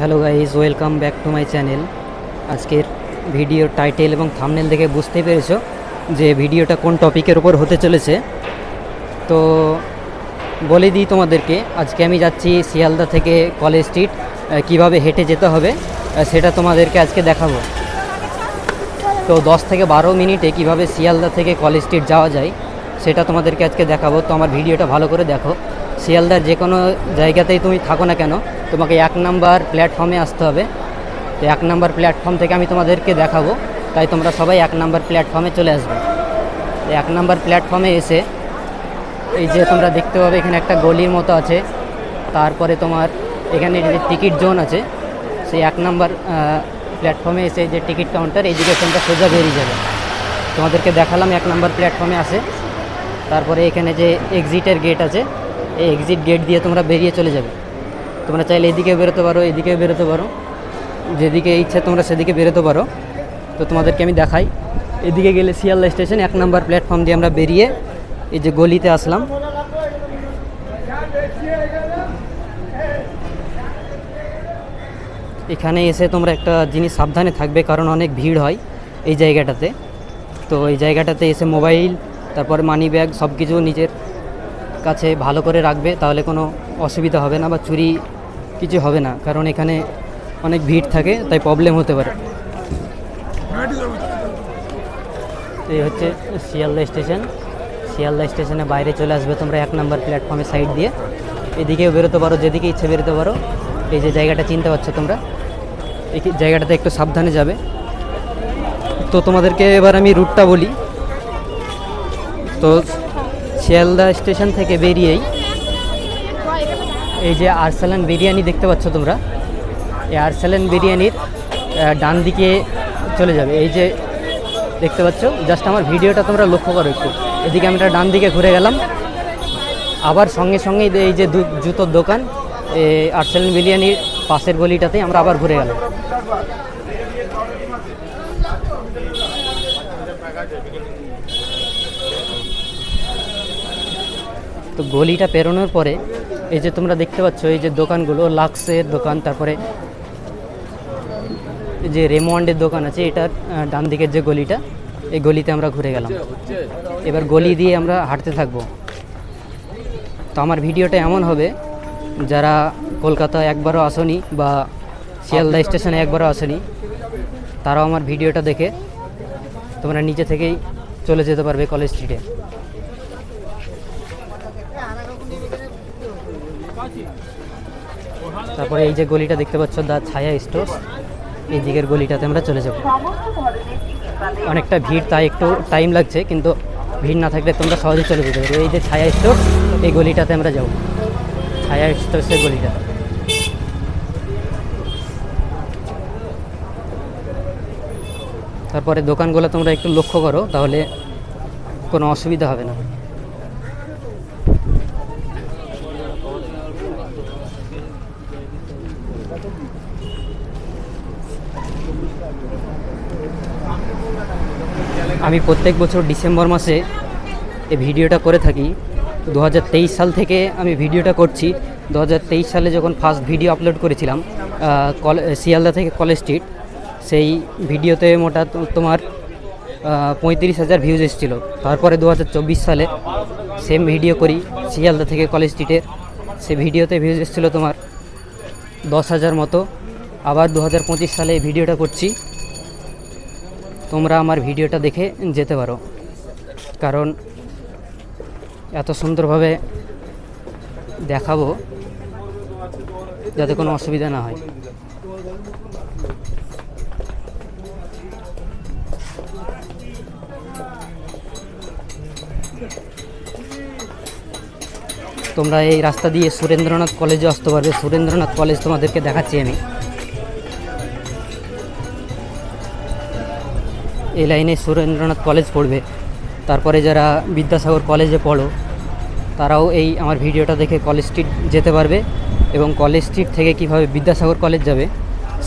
Hello guys welcome back to my channel. আজকের video title এবং thumbnail দেখে বুঝতে পেরেছ যে ভিডিওটা কোন টপিকের ওপর হতে চলেছে। তো বলে দিই তোমাদেরকে, আজকে আমি যাচ্ছি শিয়ালদা থেকে কলেজ স্ট্রিট কীভাবে হেঁটে যেতে হবে সেটা তোমাদেরকে আজকে দেখাবো। তো দশ থেকে বারো মিনিটে কীভাবে শিয়ালদা থেকে কলেজ স্ট্রিট যাওয়া যায়, সেটা তোমাদেরকে আজকে দেখাবো। তো আমার ভিডিওটা ভালো করে দেখো। শিয়ালদার যে কোনো জায়গাতেই তুমি থাকো না কেন, তোমাকে এক নাম্বার প্ল্যাটফর্মে আসতে হবে। তো এক নাম্বার প্ল্যাটফর্ম থেকে আমি তোমাদেরকে দেখাবো, তাই তোমরা সবাই এক নাম্বার প্ল্যাটফর্মে চলে আসবে। এক নাম্বার প্ল্যাটফর্মে এসে, এই যে তোমরা দেখতে পাবে এখানে একটা গলির মতো আছে, তারপরে তোমার এখানে যে টিকিট জোন আছে, সেই এক নাম্বার প্ল্যাটফর্মে এসে যে টিকিট কাউন্টার দিকে তোমরা সোজা বেরিয়ে যাবে। তোমাদেরকে দেখালাম এক নাম্বার প্ল্যাটফর্মে আসে, তারপরে এখানে যে এক্সিটের গেট আছে এই এক্সিট গেট দিয়ে তোমরা বেরিয়ে চলে যাবে। তোমরা চাইলে এদিকে বেরোতে পারো এদিকে বেরোতে পারো। যেদিকে ইচ্ছা তোমরা সেদিকে বেরোতে পারো। তো তোমাদেরকে আমি দেখাই। এদিকে গেলে শিয়ালদা স্টেশন, এক নম্বর প্ল্যাটফর্ম দিয়ে আমরা বেরিয়ে এই যে গলিতে আসলাম। এখানে এসে তোমরা একটা জিনিস সাবধানে থাকবে, কারণ অনেক ভিড় হয় এই জায়গাটাতে। তো এই জায়গাটাতে এসে মোবাইল, তারপর মানি ব্যাগ সব কিছু নিজের কাছে ভালো করে রাখবে, তাহলে কোনো অসুবিধা হবে না বা চুরি কিছু হবে না, কারণ এখানে অনেক ভিড় থাকে, তাই প্রবলেম হতে পারে। এই হচ্ছে শিয়ালদা স্টেশন। শিয়ালদা স্টেশনে বাইরে চলে আসবে তোমরা এক নম্বর প্ল্যাটফর্মের সাইড দিয়ে। এদিকেও বেরোতে পারো, যেদিকে ইচ্ছে বেরোতে পারো। এই যে জায়গাটা চিনতে পারছ তোমরা। এই জায়গাটাতে একটু সাবধানে যাবে। তো তোমাদেরকে এবার আমি রুটটা বলি। তো শিয়ালদা স্টেশন থেকে বেরিয়েই এই যে আরসালান বিরিয়ানি দেখতে পাচ্ছ তোমরা। এই আরসালান বিরিয়ানির ডান দিকে চলে যাবে। এই যে দেখতে পাচ্ছ জাস্ট আমার ভিডিওটা তোমরা লক্ষ্য করো একটু। এদিকে আমরা ডান দিকে ঘুরে গেলাম। আবার সঙ্গে সঙ্গে এই যে জুতোর দোকান, এই আরসালান বিরিয়ানির পাশের গলিটাতে আমরা আবার ঘুরে গেলাম। তো গলিটা পেরোনোর পরে এই যে তোমরা দেখতে পাচ্ছ, এই যে দোকানগুলো, লাক্সের দোকান, তারপরে যে রেমন্ডের দোকান আছে, এটার ডান দিকের যে গলিটা, এই গলিতে আমরা ঘুরে গেলাম। এবার গলি দিয়ে আমরা হাঁটতে থাকব। তো আমার ভিডিওটা এমন হবে, যারা কলকাতা একবারও আসনি বা শিয়ালদা স্টেশনে একবারও আসনি, তারাও আমার ভিডিওটা দেখে তোমরা নিচে থেকেই চলে যেতে পারবে কলেজ স্ট্রিটে। তারপরে এই যে গলিটা দেখতে পাচ্ছ, দা ছায়া স্টোর এই দিকের গলিটাতে আমরা চলে যাব। অনেকটা ভিড়, তাই একটু টাইম লাগছে, কিন্তু ভিড় না থাকলে তোমরা সহজে চলে যেতে পারবে এই যে ছায়া স্টোর এই গলিটাতে আমরা যাব। ছায়া স্টোর্সের গলিটা। তারপরে দোকানগুলো তোমরা একটু লক্ষ্য করো, তাহলে কোনো অসুবিধা হবে না। আমি প্রত্যেক বছর ডিসেম্বর মাসে এই ভিডিওটা করে থাকি। দু হাজার তেইশ সাল থেকে আমি ভিডিওটা করছি। দু হাজার তেইশ সালে যখন ফার্স্ট ভিডিও আপলোড করেছিলাম শিয়ালদা থেকে কলেজ স্ট্রিট, সেই ভিডিওতে মোটা তোমার পঁয়ত্রিশ হাজার ভিউজ এসেছিল। তারপরে দু হাজার চব্বিশ সালে সেম ভিডিও করি, শিয়ালদা থেকে কলেজ স্ট্রিটের সে ভিডিওতে ভিউজ এসেছিল তোমার দশ হাজার মতো। আবার দু হাজার পঁচিশ সালে এই ভিডিওটা করছি। তোমরা আমার ভিডিওটা দেখে যেতে পারো। কারণ এত সুন্দরভাবে দেখাবো যাতে কোনো অসুবিধা না হয়। তোমরা এই রাস্তা দিয়ে সুরেন্দ্রনাথ কলেজে আসতে পারবে। সুরেন্দ্রনাথ কলেজ তোমাদেরকে দেখাচ্ছি আমি। এই লাইনে সুরেন্দ্রনাথ কলেজ পড়বে। তারপরে যারা বিদ্যাসাগর কলেজে পড়ো, তারাও এই আমার ভিডিওটা দেখে কলেজ স্ট্রিট যেতে পারবে এবং কলেজ স্ট্রিট থেকে কীভাবে বিদ্যাসাগর কলেজ যাবে,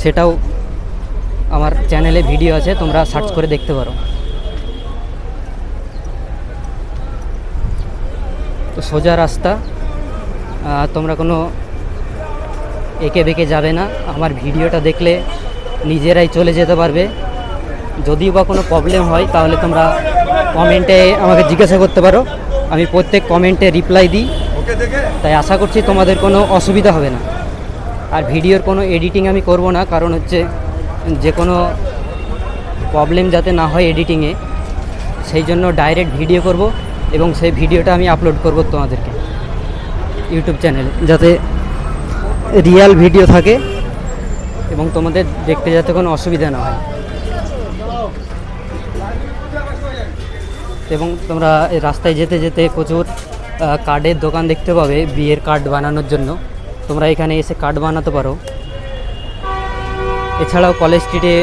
সেটাও আমার চ্যানেলে ভিডিও আছে, তোমরা সার্চ করে দেখতে পারো। তো সোজা রাস্তা তোমরা কোনো একে বেঁকে যাবে না, আমার ভিডিওটা দেখলে নিজেরাই চলে যেতে পারবে। যদিও বা কোনো প্রবলেম হয়, তাহলে তোমরা কমেন্টে আমাকে জিজ্ঞাসা করতে পারো। আমি প্রত্যেক কমেন্টে রিপ্লাই দিই। তাই আশা করছি তোমাদের কোনো অসুবিধা হবে না। আর ভিডিওর কোনো এডিটিং আমি করব না, কারণ হচ্ছে যে কোনো প্রবলেম যাতে না হয় এডিটিংয়ে সেই জন্য ডাইরেক্ট ভিডিও করব এবং সেই ভিডিওটা আমি আপলোড করব তোমাদেরকে ইউটিউব চ্যানেলে যাতে রিয়াল ভিডিও থাকে এবং তোমাদের দেখতে যাতে কোনো অসুবিধা না হয়। এবং তোমরা রাস্তায় যেতে যেতে প্রচুর কার্ডের দোকান দেখতে পাবে, বিয়ের কার্ড বানানোর জন্য। তোমরা এখানে এসে কার্ড বানাতে পারো। এছাড়াও কলেজ স্ট্রিটে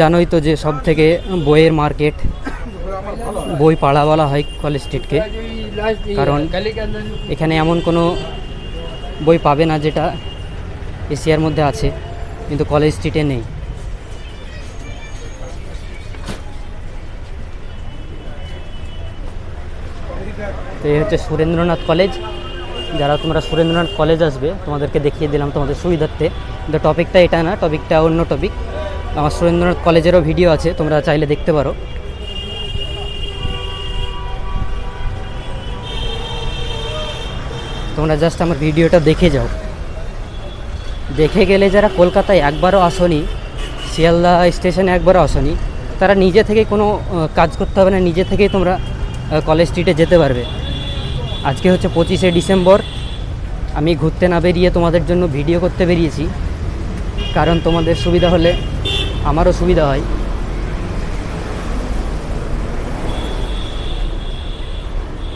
জানোই তো যে সব থেকে বইয়ের মার্কেট। বই পাড়া বলা হয় কলেজ স্ট্রিটকে। কারণ এখানে এমন কোনো বই পাবে না যেটা এশিয়ার মধ্যে আছে, কিন্তু কলেজ স্ট্রিটে নেই। তো এই হচ্ছে সুরেন্দ্রনাথ কলেজ। যারা তোমরা সুরেন্দ্রনাথ কলেজ আসবে, তোমাদেরকে দেখিয়ে দিলাম তোমাদের সুবিধার্থে। কিন্তু টপিকটা এটা না, টপিকটা অন্য টপিক। আমার সুরেন্দ্রনাথ কলেজেরও ভিডিও আছে, তোমরা চাইলে দেখতে পারো। তোমরা জাস্ট আমার ভিডিওটা দেখে যাও। দেখে গেলে যারা কলকাতায় একবারও আসনি, শিয়ালদা স্টেশনে একবারও আসনি, তারা নিজে থেকে কোনো কাজ করতে হবে না, নিজে থেকেই তোমরা কলেজ স্ট্রিটে যেতে পারবে। আজকে হচ্ছে পঁচিশে ডিসেম্বর। আমি ঘুরতে না বেরিয়ে তোমাদের জন্য ভিডিও করতে বেরিয়েছি, কারণ তোমাদের সুবিধা হলে আমারও সুবিধা হয়।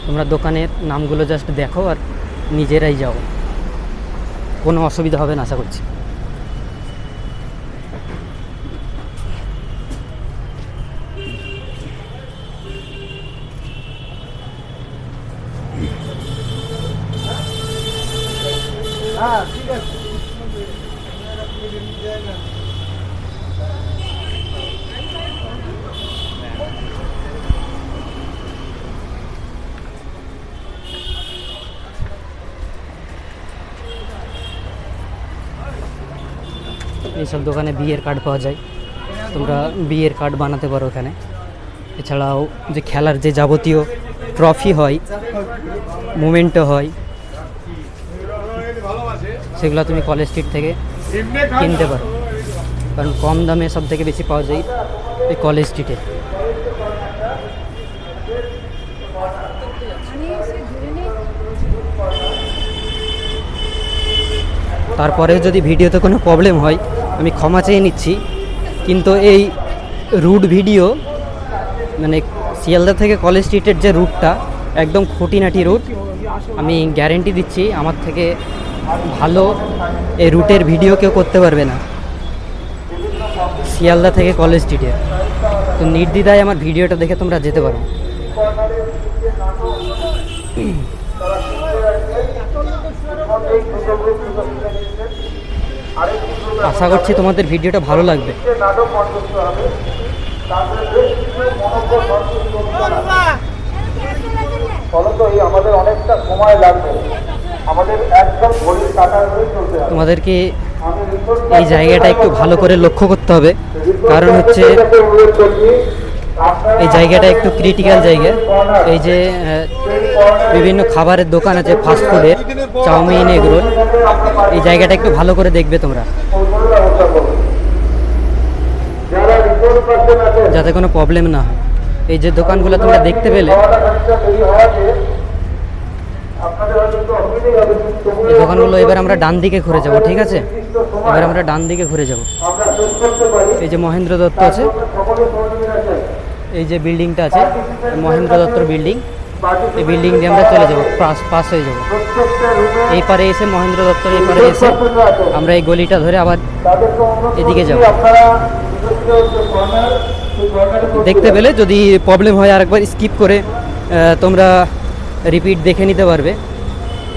তোমরা দোকানের নামগুলো জাস্ট দেখো আর নিজেরাই যাও। কোনো অসুবিধা হবে না, আশা করছি। এইসব দোকানে বিয়ের কার্ড পাওয়া যায়। তোমরা বিয়ের কার্ড বানাতে পারো এখানে এছাড়াও যে খেলার যে যাবতীয় ট্রফি হয় মুমেন্টও হয়, সেগুলো তুমি কলেজ স্ট্রিট থেকে কিনতে পারো। কারণ কম দামে সব থেকে বেশি পাওয়া যায় এই কলেজ স্ট্রিটে তারপরে যদি ভিডিওতে কোনো প্রবলেম হয় আমি ক্ষমা চেয়ে নিচ্ছি। কিন্তু এই রুট ভিডিও মানে শিয়ালদা থেকে কলেজ স্ট্রিটের যে রুটটা, একদম খুঁটিনাটি রুট, আমি গ্যারেন্টি দিচ্ছি, আমার থেকে ভালো এই রুটের ভিডিও কেউ করতে পারবে না। শিয়ালদা থেকে কলেজ স্ট্রিটে তো নির্দ্বিধায় আমার ভিডিওটা দেখে তোমরা যেতে পারো। আশা করছি তোমাদের ভিডিওটা ভালো লাগবে। আমাদের অনেকটা সময় লাগবে। আমাদের একদম ঘড়ির কাটার হয়ে চলতে তোমাদেরকে এই জায়গাটা একটু ভালো করে লক্ষ্য করতে হবে। কারণ হচ্ছে এই জায়গাটা একটু ক্রিটিক্যাল জায়গা। এই যে বিভিন্ন খাবারের দোকান আছে ফাস্টফুডের চাউমিন এগরোল এই জায়গাটা একটু ভালো করে দেখবে তোমরা। যাতে কোনো প্রবলেম না হয়। এই যে দোকানগুলো তোমরা দেখতে পেলে, এই দোকানগুলো এবার আমরা ডান দিকে ঘুরে যাব, ঠিক আছে? এবার আমরা ডান দিকে ঘুরে যাব। এই যে মহেন্দ্র দত্ত আছে, এই যে বিল্ডিংটা আছে, মহেন্দ্র দত্তর বিল্ডিং এই বিল্ডিং দিয়ে আমরা চলে যাব পাস পাস হয়ে যাব। এই পারে এসে মহেন্দ্র দত্তর এই পারে এসে আমরা এই গলিটা ধরে আবার এদিকে করছি যাও। আপনারা নিজস্ব যে কর্নার সেই কর্নারে দেখতে পেলে যদি প্রবলেম হয় আরেকবার স্কিপ করে তোমরা রিপিট দেখে নিতে পারবে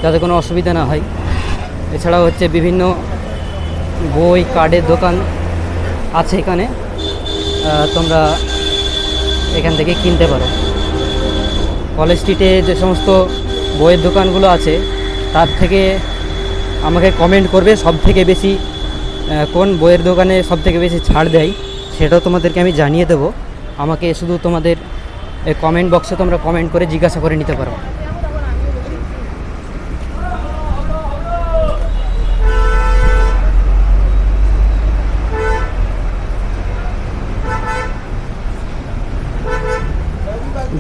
যাতে কোনো অসুবিধা না হয়। এছাড়াও হচ্ছে বিভিন্ন বই কার্ডের দোকান আছে এখানে। তোমরা এখান থেকে কিনতে পারো। কলেজ স্ট্রিটে যে সমস্ত বইয়ের দোকানগুলো আছে, তার থেকে আমাকে কমেন্ট করবে সব থেকে বেশি কোন বইয়ের দোকানে সব থেকে বেশি ছাড় দেয়, সেটাও তোমাদেরকে আমি জানিয়ে দেবো। আমাকে শুধু তোমাদের কমেন্ট বক্সে তোমরা কমেন্ট করে জিজ্ঞাসা করে নিতে পারো।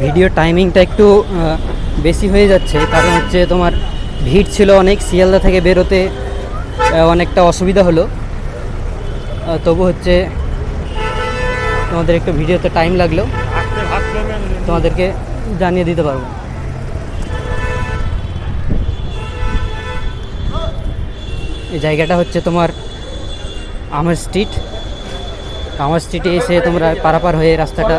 ভিডিও টাইমিংটা একটু বেশি হয়ে যাচ্ছে। কারণ হচ্ছে তোমার ভিড় ছিল অনেক, শিয়ালদা থেকে বেরোতে অনেকটা অসুবিধা হলো। তবু হচ্ছে তোমাদের একটু ভিডিওতে টাইম লাগল। তোমাদেরকে জানিয়ে দিতে পারব। এই জায়গাটা হচ্ছে তোমার আমার স্ট্রিট আমার স্ট্রিটে এসে তোমরা পারাপার হয়ে রাস্তাটা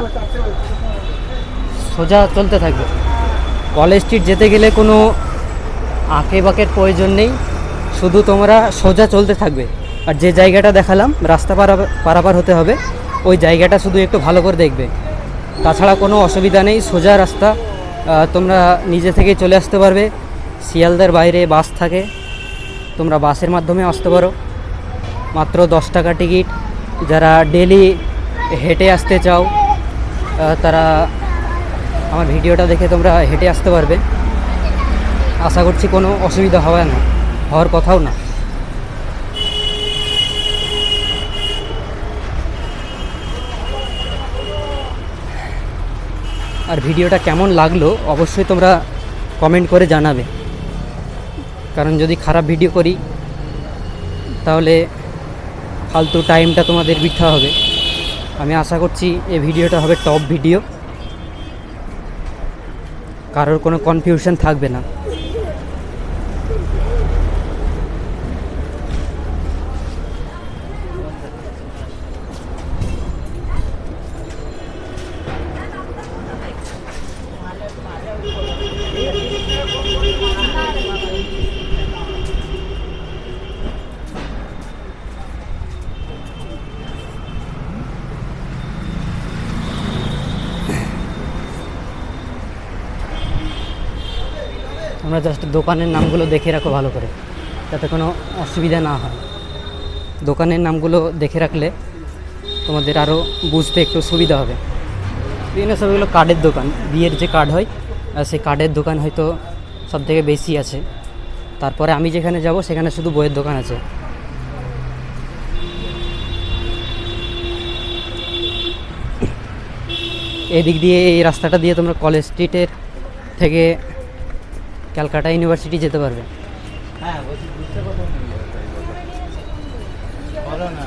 সোজা চলতে থাকবে। কলেজ স্ট্রিট যেতে গেলে কোনো আঁকে বাঁকের প্রয়োজন নেই। শুধু তোমরা সোজা চলতে থাকবে। আর যে জায়গাটা দেখালাম, রাস্তা পারাপার হতে হবে, ওই জায়গাটা শুধু একটু ভালো করে দেখবে। তাছাড়া কোনো অসুবিধা নেই, সোজা রাস্তা তোমরা নিজে থেকেই চলে আসতে পারবে। শিয়ালদার বাইরে বাস থাকে, তোমরা বাসের মাধ্যমে আসতে পারো। মাত্র দশ টাকা টিকিট। যারা ডেলি হেঁটে আসতে চাও তারা আমার ভিডিওটা দেখে তোমরা হেঁটে আসতে পারবে। আশা করছি কোনো অসুবিধা হবে না, হওয়ার কথাও না। আর ভিডিওটা কেমন লাগল অবশ্যই তোমরা কমেন্ট করে জানাবে। কারণ যদি খারাপ ভিডিও করি, তাহলে ফালতু টাইমটা তোমাদের বৃথা হবে। আমি আশা করছি এই ভিডিওটা হবে টপ ভিডিও কারোর কোনো কনফিউশন থাকবে না। তোমরা জাস্ট দোকানের নামগুলো দেখে রাখো ভালো করে, যাতে কোনো অসুবিধা না হয়। দোকানের নামগুলো দেখে রাখলে তোমাদের আরও বুঝতে একটু সুবিধা হবে। বিভিন্ন সবগুলো কার্ডের দোকান, বিয়ের যে কার্ড হয় সেই কার্ডের দোকান হয়তো সব থেকে বেশি আছে। তারপরে আমি যেখানে যাব, সেখানে শুধু বইয়ের দোকান আছে। এদিক দিয়ে এই রাস্তাটা দিয়ে তোমরা কলেজ স্ট্রিটের থেকে ক্যালকাটা ইউনিভার্সিটি যেতে পারবে। হ্যাঁ না।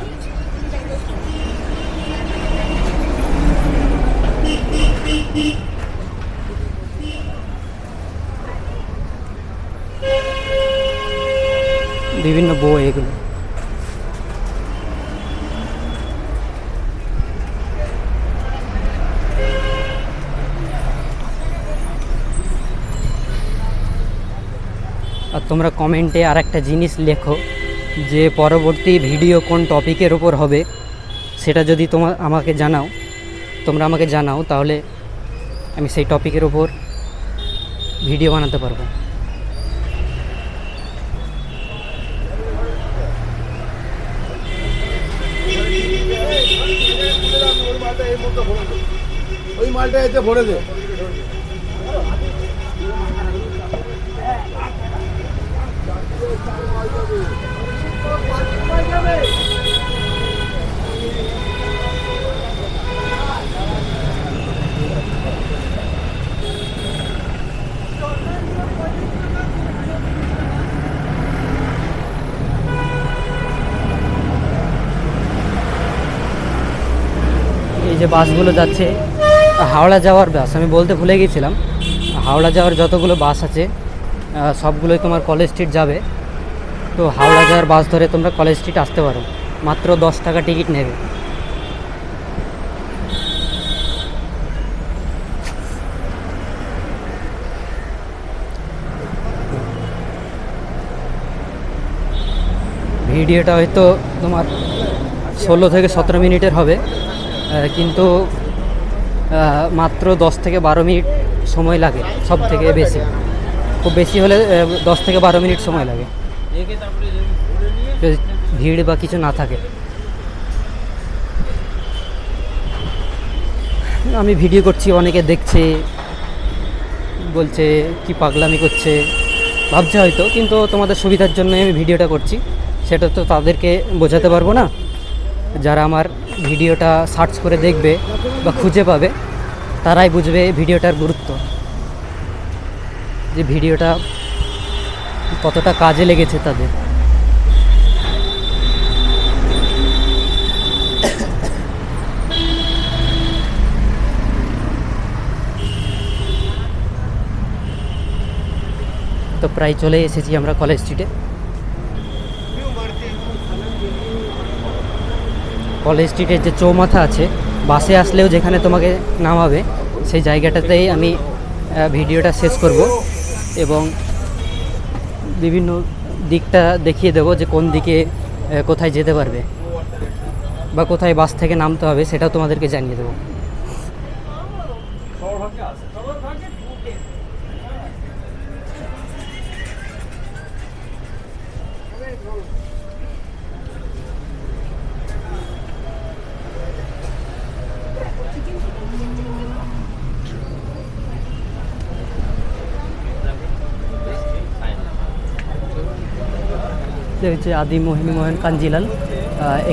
বিভিন্ন বই এগুলো। তোমরা কমেন্টে আর একটা জিনিস লেখো যে পরবর্তী ভিডিও কোন টপিকের ওপর হবে, সেটা যদি তোমার আমাকে জানাও, তোমরা আমাকে জানাও, তাহলে আমি সেই টপিকের ওপর ভিডিও বানাতে পারব। ওই মালটা এতে ভরে দে এই যে বাসগুলো যাচ্ছে, হাওড়া যাওয়ার বাস, আমি বলতে ভুলে গিয়েছিলাম হাওড়া যাওয়ার যতগুলো বাস আছে সবগুলোই তোমার কলেজ স্ট্রিট যাবে। তো হাওড়া যাওয়ার বাস ধরে তোমরা কলেজ স্ট্রিট আসতে পারো। মাত্র দশ টাকা টিকিট নেবে। ভিডিওটা হয়তো তোমার ষোলো থেকে সতেরো মিনিটের হবে কিন্তু মাত্র দশ থেকে বারো মিনিট সময় লাগে সব থেকে বেশি। খুব বেশি হলে দশ থেকে বারো মিনিট সময় লাগে। ভিড় বা কিছু না থাকে। আমি ভিডিও করছি, অনেকে দেখছে, বলছে, কি পাগলামি করছে। ভাবছে হয়তো, কিন্তু তোমাদের সুবিধার জন্য আমি ভিডিওটা করছি। সেটা তো তাদেরকে বোঝাতে পারব না। যারা আমার ভিডিওটা সার্চ করে দেখবে বা খুঁজে পাবে, তারাই বুঝবে ভিডিওটার গুরুত্ব। যে ভিডিওটা কতটা কাজে লেগেছে তাদের? তো প্রায় চলে এসেছি আমরা কলেজ স্ট্রিটে। কলেজ স্ট্রিটের যে চৌমাথা আছে, বাসে আসলেও যেখানে তোমাকে নামাবে, সেই জায়গাটাতেই আমি ভিডিওটা শেষ করব এবং বিভিন্ন দিকটা দেখিয়ে দেবো যে কোন দিকে কোথায় যেতে পারবে বা কোথায় বাস থেকে নামতে হবে সেটাও তোমাদেরকে জানিয়ে দেবো। হচ্ছে আদি মোহিনী মোহন কাঞ্জিলাল।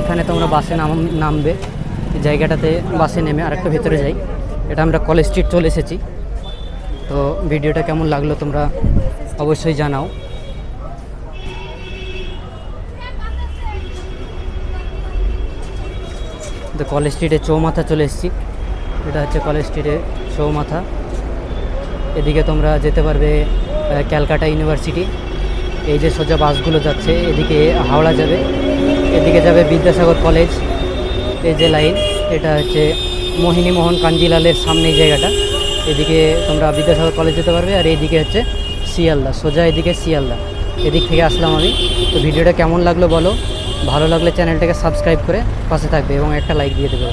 এখানে তোমরা বাসে নাম নামবে। জায়গাটাতে বাসে নেমে আরেকটা ভেতরে যাই। এটা আমরা কলেজ স্ট্রিট চলে এসেছি। তো ভিডিওটা কেমন লাগল তোমরা অবশ্যই জানাও। তো কলেজ স্ট্রিটে চৌমাথা চলে এসেছি। এটা হচ্ছে কলেজ স্ট্রিটে চৌমাথা। এদিকে তোমরা যেতে পারবে ক্যালকাটা ইউনিভার্সিটি। এই যে সোজা বাসগুলো যাচ্ছে, এদিকে হাওড়া যাবে, এদিকে যাবে বিদ্যাসাগর কলেজ। এই যে লাইন, এটা হচ্ছে মোহিনী মোহন কাঞ্জিলালের সামনে জায়গাটা। এদিকে তোমরা বিদ্যাসাগর কলেজ যেতে পারবে, আর এইদিকে হচ্ছে শিয়ালদা, সোজা এদিকে শিয়ালদা। এদিক থেকে আসলাম আমি। তো ভিডিওটা কেমন লাগল বলো? ভালো লাগলে চ্যানেলটাকে সাবস্ক্রাইব করে পাশে থাকবে এবং একটা লাইক দিয়ে দেবে।